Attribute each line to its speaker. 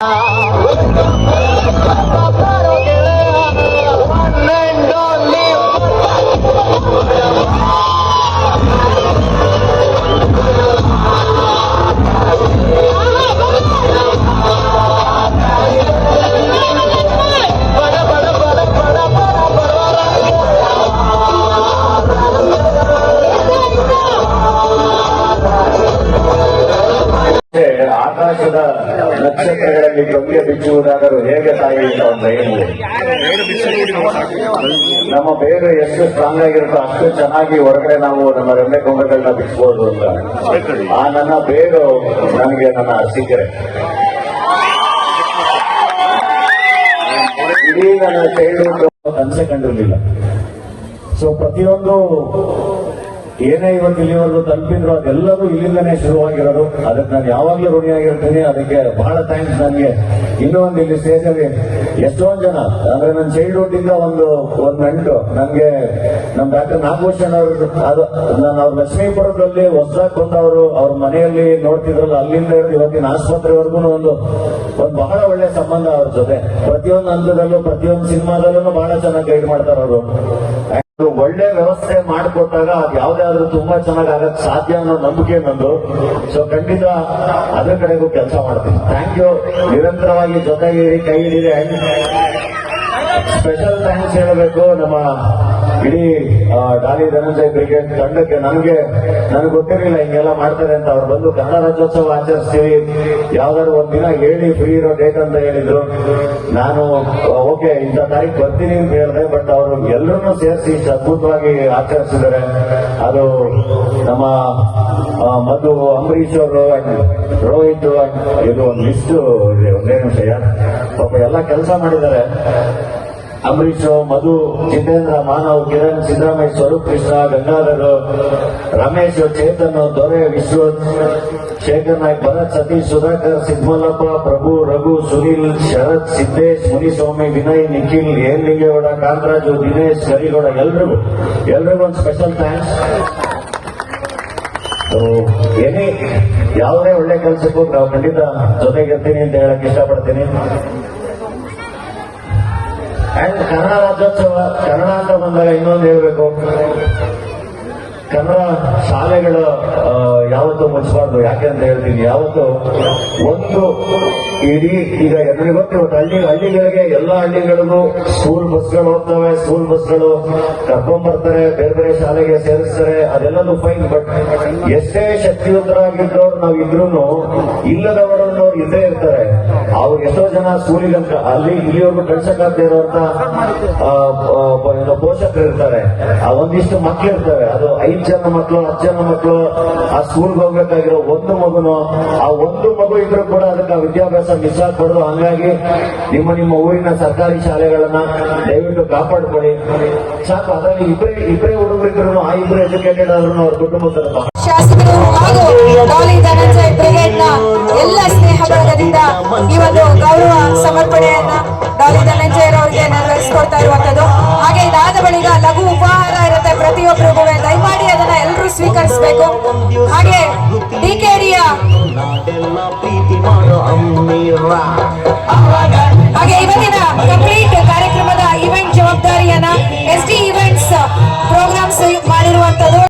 Speaker 1: Mendolia. ಆಕಾಶದ ನಕ್ಷತ್ರಗಳಲ್ಲಿ ಗಂಗೆ ಬಿಚ್ಚುವುದಾದರೂ ಹೇಗೆ ತಾಯಿ ಅಂತ ಒಂದು ನಮ್ಮ ಬೇರು ಎಷ್ಟು ಸ್ಟ್ರಾಂಗ್ ಆಗಿರುತ್ತೋ ಅಷ್ಟು ಚೆನ್ನಾಗಿ ಹೊರಗಡೆ ನಾವು ನಮ್ಮ ರೆಂಬೆ ಕೊಂಬೆಗಳನ್ನ ಬಿಚ್ಚಬಹುದು ಅಂತ. ಆ ನನ್ನ ಬೇರು ನನಗೆ ನನ್ನ ಸಿಕ್ಕರೆ ಇಡೀ ನನ್ನ ಚೈಲ್ಡ್ಹುಡ್ ಕನಸೆ ಕಂಡಿರಲಿಲ್ಲ. ಸೊ ಪ್ರತಿಯೊಂದು ಏನೇ ಇವತ್ತು ಇಲ್ಲಿವರೆಗೂ ತಲುಪಿದ್ರು, ಅದೆಲ್ಲವೂ ಇಲ್ಲಿಂದನೇ ಶುರುವಾಗಿರೋದು. ಅದಕ್ಕೆ ನಾನು ಯಾವಾಗಲೂ ಋಣಿಯಾಗಿರ್ತೀನಿ. ಅದಕ್ಕೆ ಬಹಳ ಥ್ಯಾಂಕ್ಸ್ ನನಗೆ. ಇನ್ನೂ ಒಂದು ಇಲ್ಲಿ ಸ್ಟೇಜಲ್ಲಿ ಎಷ್ಟೊಂದು ಜನ, ಅಂದ್ರೆ ನನ್ನ ಚೈಲ್ಡ್ಹುಡ್ ಇಂದ ಒಂದು ಒಂದು ನಂಟು ನನಗೆ ನಮ್ಮ ಡಾಕ್ಟರ್ ನಾಗಭೂಷಣ್ ಅವರು ಅದು ನಾನು ಅವ್ರ ಲಕ್ಷ್ಮೀಪುರದಲ್ಲಿ ಹೊಸದಾಗಿ ಬಂದವರು, ಅವ್ರ ಮನೆಯಲ್ಲಿ ನೋಡ್ತಿದ್ರಲ್ಲ, ಅಲ್ಲಿಂದ ಹಿಡಿದು ಇವತ್ತಿನ ಆಸ್ಪತ್ರೆವರೆಗೂ ಒಂದು ಒಂದು ಬಹಳ ಒಳ್ಳೆ ಸಂಬಂಧ ಅವ್ರ ಜೊತೆ. ಪ್ರತಿಯೊಂದು ಹಂತದಲ್ಲೂ, ಪ್ರತಿಯೊಂದು ಸಿನಿಮಾದಲ್ಲೂ ಬಹಳ ಚೆನ್ನಾಗಿ ಗೈಡ್ ಮಾಡ್ತಾರೆ ಅವರು. ಒಳ್ಳೆ ವ್ಯವಸ್ಥೆ ಮಾಡಿಕೊಟ್ಟಾಗ ಅದು ಯಾವ್ದಾದ್ರು ತುಂಬಾ ಚೆನ್ನಾಗಿ ಆಗಕ್ ಸಾಧ್ಯ ಅನ್ನೋ ನಂಬಿಕೆ ನಂದು. ಸೊ ಖಂಡಿತ ಅದ್ರ ಕಡೆಗೂ ಕೆಲಸ ಮಾಡ್ತೀನಿ. ಥ್ಯಾಂಕ್ ಯು ನಿರಂತರವಾಗಿ ಜೊತೆಗಿರಿ, ಕೈ ಅಂಡ್ ಸ್ಪೆಷಲ್ ಥ್ಯಾಂಕ್ಸ್ ಹೇಳಬೇಕು ನಮ್ಮ ಇಡೀ ಡಾಲಿ ಧನಂಜಯ ಕ್ರಿಕೆಟ್ ತಂಡಕ್ಕೆ ನನಗೆ ನನಗೆ ಗೊತ್ತಿರಲಿಲ್ಲ ಹಿಂಗೆಲ್ಲ ಮಾಡ್ತಾರೆ ಅಂತ. ಅವ್ರು ಬಂದು ಕನ್ನಡ ರಾಜ್ಯೋತ್ಸವ ಆಚರಿಸ್ತೀವಿ. ಯಾವ್ದಾದ್ರು ಒಂದ್ ದಿನ ಹೇಳಿ ಫ್ರೀ ಇರೋ ಡೇಟ್ ಅಂತ ಹೇಳಿದ್ರು. ನಾನು ಓಕೆ, ಇಂಥ ತಾರೀಕು ಬರ್ತೀನಿ ಅಂತ ಹೇಳಿದೆ ಬಟ್ ಅವರು ಎಲ್ಲರನ್ನೂ ಸೇರಿಸಿ ಅದ್ಭುತವಾಗಿ ಆಚರಿಸಿದ್ದಾರೆ. ಅದು ನಮ್ಮ ಮಧು ಅಂಬರೀಶ್ ಅವರು ರೋಹಿತ್ ಇದು ಒಂದು ಲಿಸ್ಟ್ ಒಂದೇ ನಿಮಿಷ ಪಾಪ ಎಲ್ಲ ಕೆಲಸ ಮಾಡಿದ್ದಾರೆ. ಅಂಬರೀಶ್ ಮಧು, ಜಿತೇಂದ್ರ ಮಾನವ್, ಕಿರಣ್, ಸಿದ್ದರಾಮಯ್ಯ ಸ್ವರೂಪ್ ಕೃಷ್ಣ, ಗಂಗಾಧರ್, ರಮೇಶ್, ಚೇತನ್, ದೊರೆ ವಿಶ್ವ ಶೇಖರ್ ನಾಯ್ಕ್, ಭರತ್, ಸತೀಶ್, ಸುಧಾಕರ್ ಸಿದ್ಮಲ್ಲಪ್ಪ ಪ್ರಭು, ರಘು, ಸುನಿಲ್, ಶರತ್, ಸಿದ್ದೇಶ್, ಮುನಿಸ್ವಾಮಿ, ವಿನಯ್, ನಿಖಿಲ್, ಎನ್. ಲಿಂಗೇಗೌಡ, ಕಾಂತರಾಜು, ದಿನೇಶ್, ಕರಿಗೌಡ, ಎಲ್ರಿಗೂ ಎಲ್ರಿಗೂ ಒಂದು ಸ್ಪೆಷಲ್ ಥ್ಯಾಂಕ್ಸ್ ಏನೇ, ಯಾವುದೇ ಒಳ್ಳೆ ಕೆಲಸಕ್ಕೂ ನಾವು ಖಂಡಿತ ಜೊತೆಗಿರ್ತೀನಿ ಅಂತ ಹೇಳಕ್ ಇಷ್ಟಪಡ್ತೀನಿ. ಅಂಡ್ ಕನ್ನಡ ರಾಜ್ಯೋತ್ಸವ ಕನ್ನಡ ಅಂತ ಬಂದಾಗ ಇನ್ನೊಂದು ಹೇಳ್ಬೇಕು. ಕನ್ನಡ ಶಾಲೆಗಳು ಯಾವತ್ತು ಮುಚ್ಚಬಾರ್ದು ಯಾಕೆ ಅಂತ ಹೇಳ್ತೀನಿ, ಯಾವತ್ತು ಒಂದು ಇಡೀ, ಈಗ ಎಲ್ರಿಗೂ ಗೊತ್ತು ಹಳ್ಳಿ, ಹಳ್ಳಿಗಳಿಗೆ ಎಲ್ಲ ಹಳ್ಳಿಗಳಿಗೂ ಸ್ಕೂಲ್ ಬಸ್ಗಳು ಹೋಗ್ತವೆ ಸ್ಕೂಲ್ ಬಸ್ಗಳು ಕರ್ಕೊಂಡ್ ಬರ್ತಾರೆ, ಬೇರೆ ಬೇರೆ ಶಾಲೆಗೆ ಸೇರಿಸ್ತಾರೆ ಅದೆಲ್ಲದು ಫೈನ್ ಬಟ್ ಎಷ್ಟೇ ಶಕ್ತಿವಂತರಾಗಿದ್ದವ್ರು ನಾವಿದ್ರು ಇಲ್ಲದವರನ್ನು ಇದ್ದೇ ಇರ್ತಾರೆ. ಅವ್ರು ಎಷ್ಟೋ ಜನ ಸ್ಕೂಲಿಗಂತ ಅಲ್ಲಿ ಇಲ್ಲಿವರೆಗೂ ಕಳ್ಸಕ್ಕಾಗದೇ ಇರುವಂತ ಪೋಷಕರು ಇರ್ತಾರೆ. ಒಂದಿಷ್ಟು ಮಕ್ಳು ಇರ್ತಾರೆ. ಅದು ಐದ್ ಜನ ಮಕ್ಕಳು ಹತ್ತು ಜನ ಮಕ್ಕಳು ಆ ಸ್ಕೂಲ್ಗೆ ಹೋಗ್ಬೇಕಾಗಿರೋ ಒಂದು ಮಗುನು, ಆ ಒಂದು ಮಗು ಇದ್ರೂ ಕೂಡ ಅದಕ್ಕೆ ವಿದ್ಯಾಭ್ಯಾಸ ಮಿಸ್ ಆಗ್ಬಾರ್ದು. ಹಂಗಾಗಿ ನಿಮ್ಮ ನಿಮ್ಮ ಊರಿನ ಸರ್ಕಾರಿ ಶಾಲೆಗಳನ್ನ ದಯವಿಟ್ಟು ಕಾಪಾಡ್ಕೊಳ್ಳಿ. ಸಾಕು, ಅದರಲ್ಲಿ ಇಬ್ಬರೇ ಇಬ್ಬರೇ ಹುಡುಗರಿದ್ರು ಆ ಇಬ್ಬರು ಎಜುಕೇಟೆಡ್ ಆದ್ರೂ ಅವ್ರ ಕುಟುಂಬದ
Speaker 2: ಶಾಸಕರು, ಹಾಗೂ ಧನಂಜಯ ಎಲ್ಲ ಸ್ನೇಹ ಬಳಗದಿಂದ ಈ ಒಂದು ಗೌರವ ಸಮರ್ಪಣೆಯನ್ನ ಡಾಲಿ ಧನಂಜಯರವರಿಗೆ ನೆರವೇರಿಸಿಕೊಡ್ತಾ ಇರುವಂತದ್ದು ಹಾಗೆ ಇದಾದ ಬಳಿಕ ಲಘು ಉಪಹಾರ ಇರುತ್ತೆ ಪ್ರತಿಯೊಬ್ಬರಿಗೂ ದಯಮಾಡಿ ಅದನ್ನ ಎಲ್ಲರೂ ಸ್ವೀಕರಿಸಬೇಕು. ಹಾಗೆ ಡಿಕೆಡಿಯ